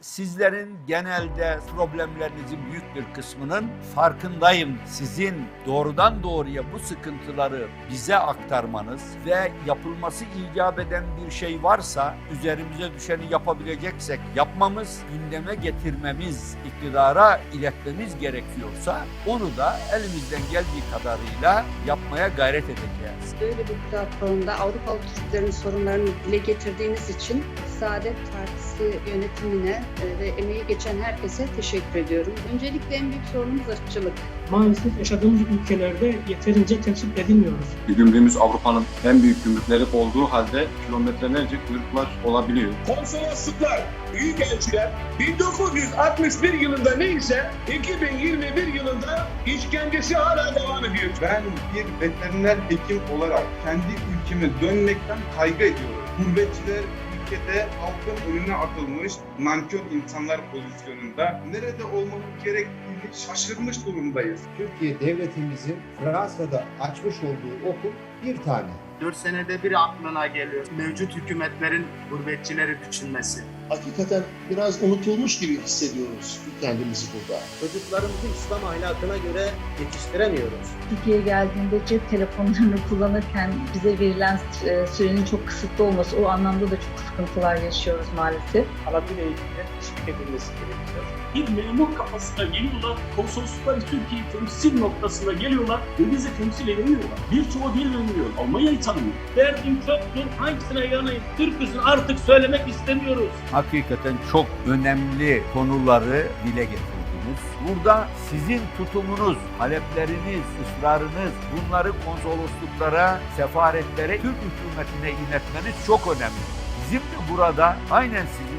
Sizlerin genelde problemlerinizin büyük bir kısmının farkındayım. Sizin doğrudan doğruya bu sıkıntıları bize aktarmanız ve yapılması icap eden bir şey varsa üzerimize düşeni yapabileceksek yapmamız, gündeme getirmemiz, iktidara iletmemiz gerekiyorsa onu da elimizden geldiği kadarıyla yapmaya gayret edeceğiz. Böyle bir platformda Avrupalı Türklerin sorunlarını dile getirdiğiniz için Saadet Partisi yönetimine e, ve emeği geçen herkese teşekkür ediyorum. Öncelikle en büyük sorunumuz ırkçılık. maalesef yaşadığımız ülkelerde yeterince temsil edilmiyoruz. Gümrüğümüz Avrupa'nın en büyük gümrükleri olduğu halde kilometrelerce kuyruklar olabiliyor. konsolosluklar, büyükelçiler 1961 yılında neyse 2021 yılında işkencesi hala devam ediyor. Ben bir veteriner hekim olarak kendi ülkeme dönmekten kaygı ediyorum. Gurbetçiler ülkede halkın önüne atılmış nankör insanlar pozisyonunda nerede olmamız gerektiğini şaşırmış durumdayız. Türkiye devletimizin Fransa'da açmış olduğu okul bir tane. 4 senede bir aklına geliyor. Mevcut hükümetlerin gurbetçileri düşünmesi. hakikaten biraz unutulmuş gibi hissediyoruz kendimizi burada. Çocuklarımızı İslam ahlakına göre yetiştiremiyoruz. Türkiye'ye geldiğinde cep telefonlarını kullanırken bize verilen e, sürenin çok kısıtlı olması o anlamda da çok sıkıntılar yaşıyoruz maalesef. Alabildiğine eğitimde teşvik edilmesi gerekiyor. bir memur kafasına geliyorlar, konsolosluklar Türkiye temsil noktasına geliyorlar ve bizi temsil edemiyorlar. Birçoğu dil bilmiyor, Almanya'yı tanımıyor. Derdim çoktur, hangisine yanayım, Türk'üsün artık söylemek istemiyoruz. Hakikaten çok önemli konuları dile getirdiniz. Burada sizin tutumunuz, talepleriniz, ısrarınız bunları konsolosluklara, sefaretlere, Türk hükümetine iletmeniz çok önemli. Bizim de burada aynen sizin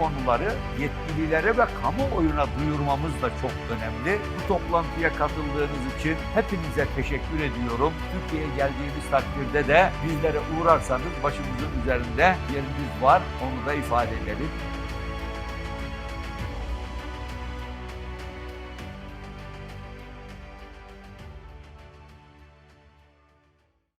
konuları yetkililere ve kamuoyuna duyurmamız da çok önemli. Bu toplantıya katıldığınız için hepinize teşekkür ediyorum. Türkiye'ye geldiğimiz takdirde de bizlere uğrarsanız başımızın üzerinde yeriniz var. Onu da ifade edelim.